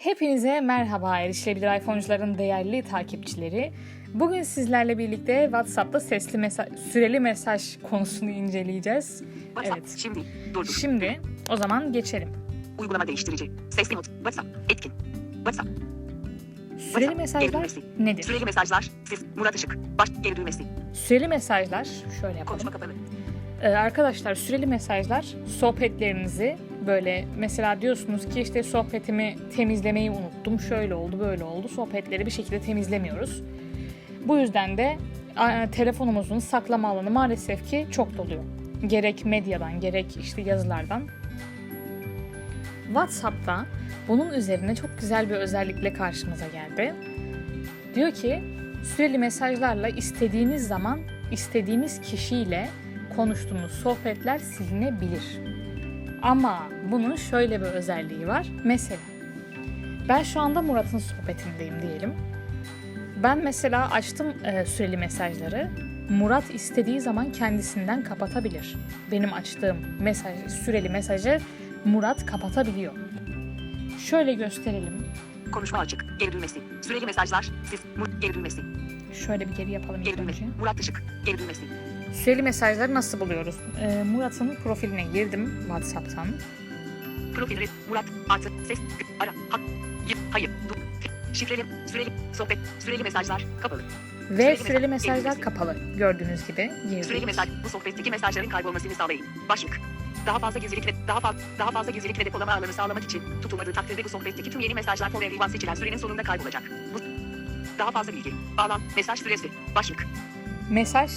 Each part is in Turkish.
Hepinize merhaba erişilebilir iPhone'cuların değerli takipçileri. Bugün sizlerle birlikte WhatsApp'ta sesli mesaj, süreli mesaj konusunu inceleyeceğiz. WhatsApp. Evet. Şimdi durdur. Şimdi o zaman geçelim. Uygulama değiştirici. Sesli not. WhatsApp. Etkin. WhatsApp. Süreli WhatsApp. mesajlar nedir? Süreli mesajlar. Siz. Murat Işık. Baş. Geri düğmesi. Süreli mesajlar şöyle yapalım. Konuşma kapalı. Ee, arkadaşlar süreli mesajlar sohbetlerinizi böyle mesela diyorsunuz ki işte sohbetimi temizlemeyi unuttum. Şöyle oldu böyle oldu. Sohbetleri bir şekilde temizlemiyoruz. Bu yüzden de telefonumuzun saklama alanı maalesef ki çok doluyor. Gerek medyadan gerek işte yazılardan. WhatsApp'ta bunun üzerine çok güzel bir özellikle karşımıza geldi. Diyor ki süreli mesajlarla istediğiniz zaman istediğiniz kişiyle konuştuğunuz sohbetler silinebilir. Ama bunun şöyle bir özelliği var. Mesela ben şu anda Murat'ın sohbetindeyim diyelim. Ben mesela açtım e, süreli mesajları. Murat istediği zaman kendisinden kapatabilir. Benim açtığım mesaj, süreli mesajı Murat kapatabiliyor. Şöyle gösterelim. Konuşma açık. Geri düğmesi. Süreli mesajlar. Siz. Murat. Geri düğmesi. Şöyle bir geri yapalım Geri ilk önce. düğmesi. Murat Işık. Geri düğmesi. Süreli mesajları nasıl buluyoruz? E, Murat'ın profiline girdim WhatsApp'tan. Profilleri. Murat. Artı. Ses. Ara. Hat. Gir. Hayır. Dur. Şifreli. Süreli. Sohbet. Süreli mesajlar. Kapalı. Ve Süreli süreli mesaj- mesajlar kapalı. Gördüğünüz gibi Süreli girdik. mesaj. Bu sohbetteki mesajların kaybolmasını sağlayın. Başlık. Daha fazla gizlilik ve daha fazla daha fazla gizlilik ve depolama alanı sağlamak için tutulmadığı takdirde bu sohbetteki tüm yeni mesajlar for everyone seçilen sürenin sonunda kaybolacak. Bu daha fazla bilgi. Bağlam. Mesaj süresi. Başlık. Mesaj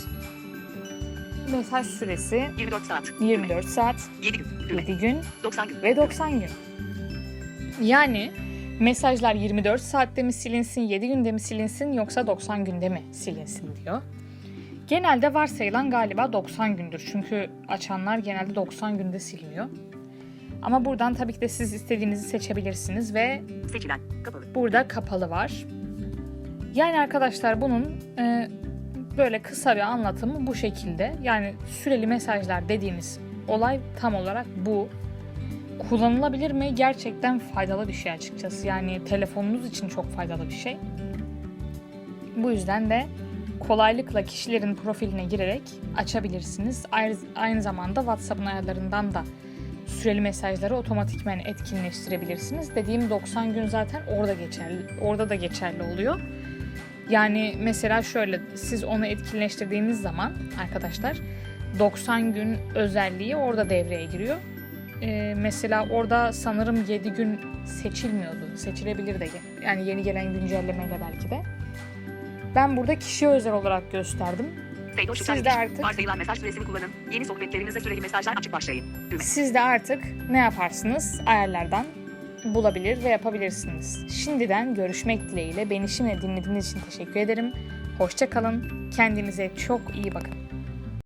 mesaj süresi 24 saat. 24 saat, 7 gün. Düğme. 7 gün 90 gün. ve 90 gün. Yani mesajlar 24 saatte mi silinsin, 7 günde mi silinsin yoksa 90 günde mi silinsin diyor. Genelde varsayılan galiba 90 gündür. Çünkü açanlar genelde 90 günde siliniyor. Ama buradan tabii ki de siz istediğinizi seçebilirsiniz ve Seçilen. Kapalı. burada kapalı var. Yani arkadaşlar bunun e, böyle kısa bir anlatımı bu şekilde. Yani süreli mesajlar dediğimiz olay tam olarak bu. Kullanılabilir mi? Gerçekten faydalı bir şey açıkçası. Yani telefonunuz için çok faydalı bir şey. Bu yüzden de kolaylıkla kişilerin profiline girerek açabilirsiniz. Aynı, aynı zamanda WhatsApp'ın ayarlarından da süreli mesajları otomatikmen etkinleştirebilirsiniz. Dediğim 90 gün zaten orada geçerli. Orada da geçerli oluyor. Yani mesela şöyle siz onu etkinleştirdiğiniz zaman arkadaşlar 90 gün özelliği orada devreye giriyor. Ee, mesela orada sanırım 7 gün seçilmiyordu. Seçilebilir de yani yeni gelen güncellemeyle belki de. Ben burada kişiye özel olarak gösterdim. Siz de artık- Varsayılan mesaj süresini kullanın. Yeni sohbetlerinizde süreli mesajlar açık başlayın. Düğme. Siz de artık ne yaparsınız? Ayarlardan bulabilir ve yapabilirsiniz. Şimdiden görüşmek dileğiyle beni şimdi dinlediğiniz için teşekkür ederim. Hoşça kalın. Kendinize çok iyi bakın.